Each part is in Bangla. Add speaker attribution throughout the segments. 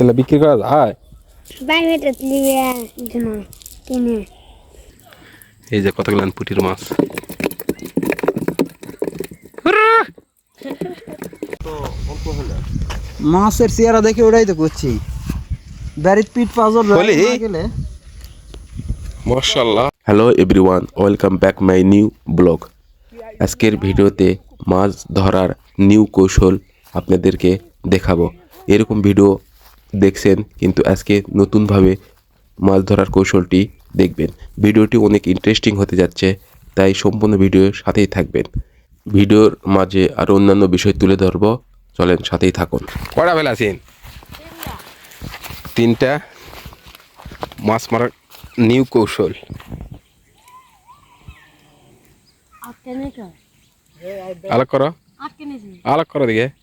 Speaker 1: তাহলে বিক্রি করা যায়? এই যে কতগুলো পুটির মাছ।
Speaker 2: মাছের চেহারা দেখে ওটাই তো করছি। ব্যারিট পিট গেলে?
Speaker 1: মাশাল্লাহ hello everyone welcome back my new blog আজকের ভিডিওতে মাছ ধরার নিউ কৌশল আপনাদেরকে দেখাবো। এরকম ভিডিও দেখছেন কিন্তু আজকে নতুনভাবে মাছ ধরার কৌশলটি দেখবেন। ভিডিওটি অনেক ইন্টারেস্টিং হতে যাচ্ছে তাই সম্পূর্ণ ভিডিওর সাথেই থাকবেন। ভিডিওর মাঝে আরও অন্যান্য বিষয় তুলে ধরবো। চলেন সাথেই থাকুন। কটা বেলা আছেন? তিনটা। মাছ মারার নিউ কৌশল।
Speaker 3: তো
Speaker 1: করো। আলাগ করো। দিকে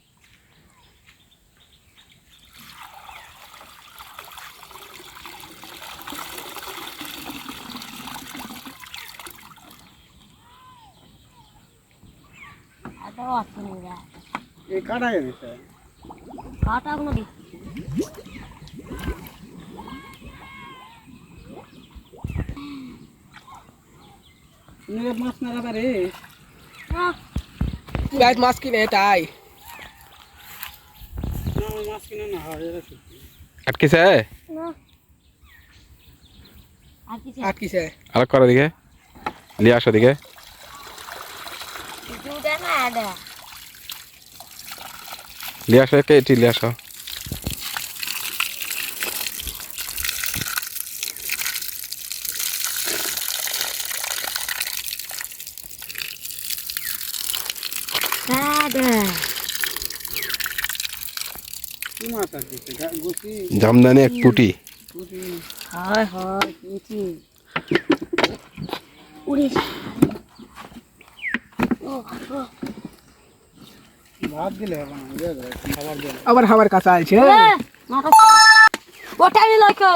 Speaker 3: আটকে নেই রে
Speaker 2: এই কাটা গেছে
Speaker 3: কাটা কোনো
Speaker 2: মাছ
Speaker 4: গাছ মাছ কিনে তাই।
Speaker 2: মাছ কিনে না
Speaker 1: আটকেছে?
Speaker 3: না। আর
Speaker 4: আটকিছে।
Speaker 1: আলাগ করো দিকে লিয়ে আসো দিকে
Speaker 3: এটা
Speaker 1: আসো এটি আসো।
Speaker 3: এটা
Speaker 2: কি গুছি
Speaker 1: জামদানি এক পুটি।
Speaker 3: হয় হয় কিছু উড়িস ও ও
Speaker 2: ভাত দিলে হবে না বুঝে যাবে খাবার দিলে
Speaker 4: আবার কাছে আছে।
Speaker 3: মাথা ওটা আমি লক্ষ্য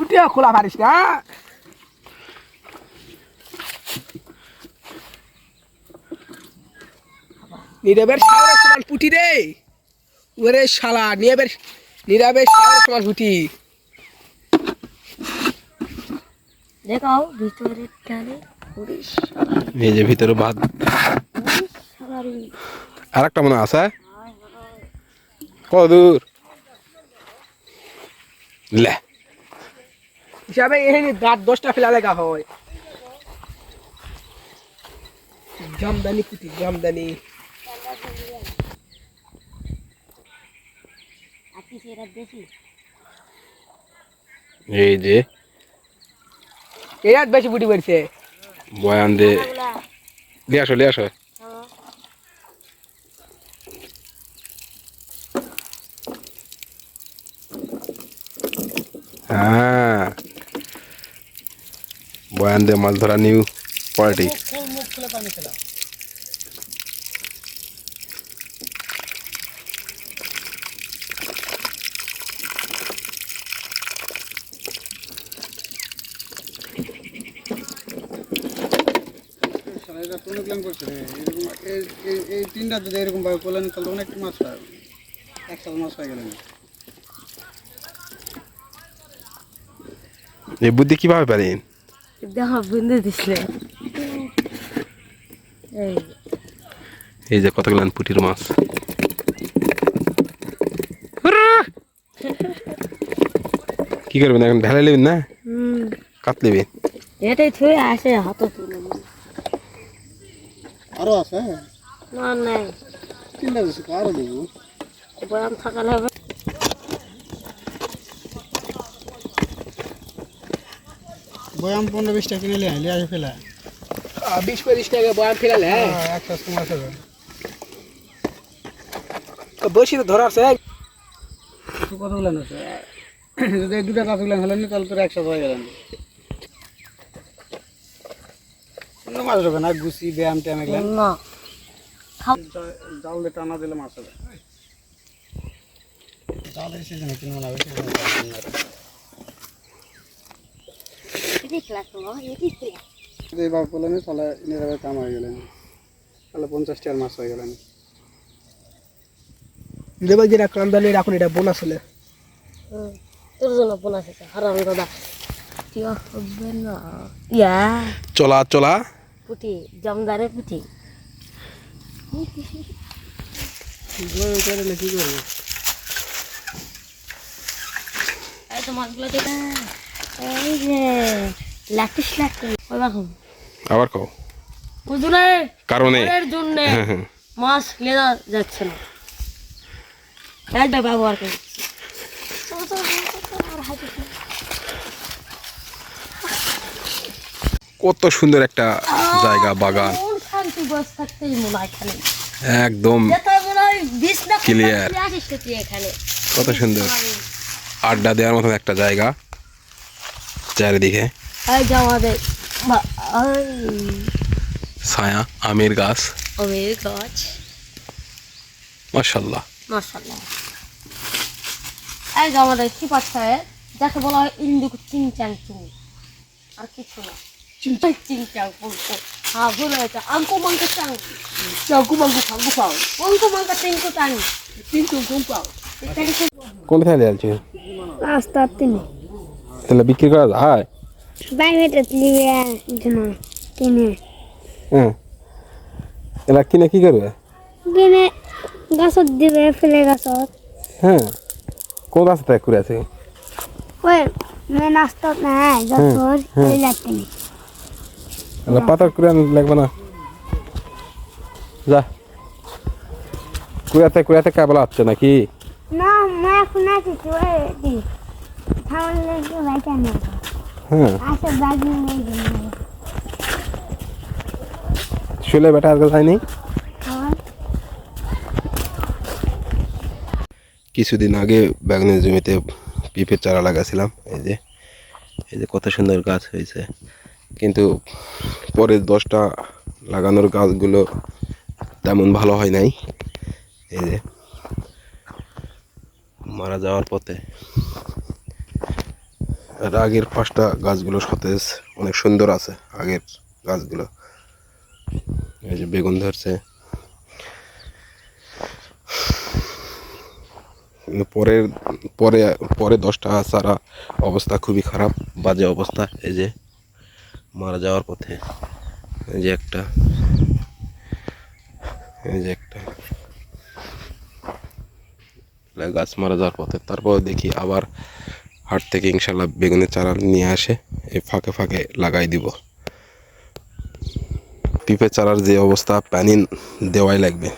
Speaker 4: উঠিয়া খোলা পারিস না। নীরবের সাগরের সমান পুটি রে। ওরে শালা নীরবের নীরবের সাগরের সমান পুটি।
Speaker 3: দেখাও ভিতরে টানে
Speaker 1: এই যে ভিতরে ভাত আর একটা মনে আছে? কত দূর? লে।
Speaker 4: হিসাবে এখানে দাঁত দশটা ফেলা দেখা হয়। জামদানি পুটি জামদানি।
Speaker 1: এই যে।
Speaker 4: এরাত বেশি বুটি পড়ছে।
Speaker 1: বয়ান দে। লিয়ে আসো লিয়ে আসো।
Speaker 3: হ্যাঁ।
Speaker 1: হ্যাঁ বয়ান দে মাছ ধরা নিউ পার্টি।
Speaker 2: এটা কোনো প্ল্যান করছে এরকম এই- এই- এই তিনটা যদি এরকম ভাবে করলেন তাহলে অনেক মাছ হয় একশো মাছ হয়ে গেলেন।
Speaker 1: এই বুদ্ধি কীভাবে পারেন
Speaker 3: দেখো বিন্দু দিছিলে এই।
Speaker 1: এই যে কতগুলো পুটির মাছ। কি করবেন এখন? ঢালাই নেবেন না?
Speaker 3: হুম।
Speaker 1: কাত নেবেন
Speaker 3: এটাই থুয়ে আসে হাত
Speaker 2: আরও আছে
Speaker 3: না নাই।
Speaker 2: তিনটা বেশি আরও দেবো
Speaker 3: বয়াম থাকালে হবে
Speaker 2: বয়াম পনেরো বিশটা কিনে নিয়ে লিয়ে আসে ফেলা
Speaker 4: বিশ পঁচিশ টাকা বয়ান ফেলালে হ্যাঁ।
Speaker 2: একটা মাছ হবে
Speaker 4: তো। বসি তো ধরার সে
Speaker 2: তুই কতগুলো আছে যদি দুটা কাঁচগুলো হলেন তাহলে তোর একশো হয়ে গেলেন। মাছ হবে না গুছি ব্যায়াম ট্যাম এগুলো?
Speaker 3: না।
Speaker 2: জাল দিয়ে টানা দিলে মাছ হবে। জাল এসে যেন কিনে মনে যদি তাহলে নিরাপদ কাম হয়ে গেলেন। তাহলে পঞ্চাশটি আর মাছ হয়ে গেলেন।
Speaker 4: দেবে এখন এটা বোনাস হলে।
Speaker 3: হুম, তোর জন্য বোন আছে হারাম দাদা। তুই হবে না ইয়া
Speaker 1: চলা চলা।
Speaker 3: পুটি জমদারে পুটি।
Speaker 2: করলে কি করব?
Speaker 3: এই তো মাছগুলো দেখে এই যে লাটিস লাটি ওই
Speaker 1: আবার কও।
Speaker 3: বুঝলে
Speaker 1: কারণে
Speaker 3: এর জন্য মাছ লেজা যাচ্ছে না। একটা ব্যবহার
Speaker 1: কত সুন্দর একটা জায়গা বাগান। একদম
Speaker 3: এখানে?
Speaker 1: কত সুন্দর। আড্ডা দেওয়ার মতন একটা জায়গা। চারিদিকে। ছায়া আমের গাছ।
Speaker 3: আমের গাছ।
Speaker 1: মার্শাল্লাহ
Speaker 3: মাশাল্লাহ এই যে আমাদের কি পাচ্ছে যাকে বলা হয় ইন্দুক চিংচাং চুং আর কিছু না। চিংচাং চিংচাং পুঙ্কু হ্যাঁ ভুল হয়েছে আঙ্কু মাঙ্কু চাং
Speaker 4: চাকু মাঙ্কু ফাঙ্কু পাও
Speaker 3: অঙ্কু মাঙ্কা টিঙ্কু চাং
Speaker 4: কিন্তু কম পাও
Speaker 3: ইত্যাদি
Speaker 1: কোনটা থাকলে যাচ্ছে
Speaker 3: রাস্তা তিনি
Speaker 1: তাহলে বিক্রি করা যায়
Speaker 3: বাইরে নিয়ে জন্য কিনে
Speaker 1: হ্যাঁ এরা কিনে কি করবে
Speaker 3: কিনে গাছত দিবে ফেলে গাছত
Speaker 1: হ্যাঁ কোন ত্যাগ করে আছে
Speaker 3: ওই মেন রাস্তা নাই যত এই যাচ্ছে
Speaker 1: এলা পাতা করে আন লাগবে না। যা। কুড়াতে কুড়াতে কেবল আসছে নাকি?
Speaker 3: না এখন আছি না
Speaker 1: হ্যাঁ।
Speaker 3: নেই
Speaker 1: শুলে বেটা আজকাল যায়নি?
Speaker 3: আমার
Speaker 1: কিছুদিন আগে বাগানের জমিতে পিঁপের চারা লাগাছিলাম এই যে এই যে কত সুন্দর গাছ হয়েছে। কিন্তু পরে দশটা লাগানোর গাছগুলো তেমন ভালো হয় নাই। এই যে, মারা যাওয়ার পথে। আর আগের পাঁচটা গাছগুলো সতেজ অনেক সুন্দর আছে আগের গাছগুলো। এই যে বেগুন ধরছে। পরের, পরে পরে দশটা সারা অবস্থা খুবই খারাপ, বাজে অবস্থা, এই যে। মারা যাওয়ার পথে। এই যে একটা। এই যে একটা। গাছ মারা যাওয়ার পথে। তারপর দেখি আবার হাট থেকে ইনশাল্লাহ বেগুনের চারা নিয়ে আসে। এই ফাঁকে ফাঁকে লাগাই দিব। পিঁপে চারার যে অবস্থা পানি দেওয়াই লাগবে।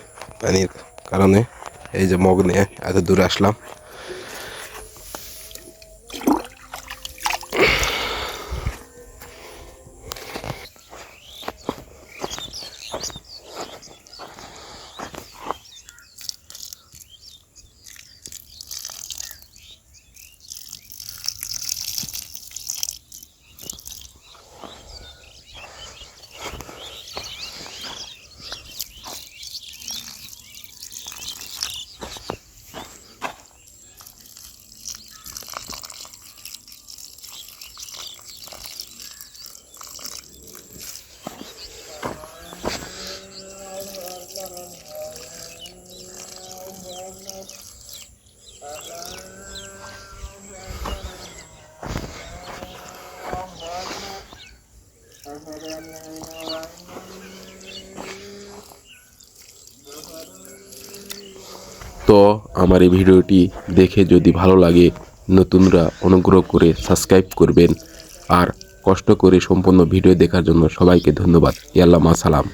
Speaker 1: পানির কারণে এই যে মগ নিয়ে এত দূরে আসলাম। তো আমার এই ভিডিওটি দেখে যদি ভালো লাগে, নতুনরা অনুগ্রহ করে সাবস্ক্রাইব করবেন। আর কষ্ট করে সম্পূর্ণ ভিডিও দেখার জন্য সবাইকে ধন্যবাদ। ইয়াল্লা সালাম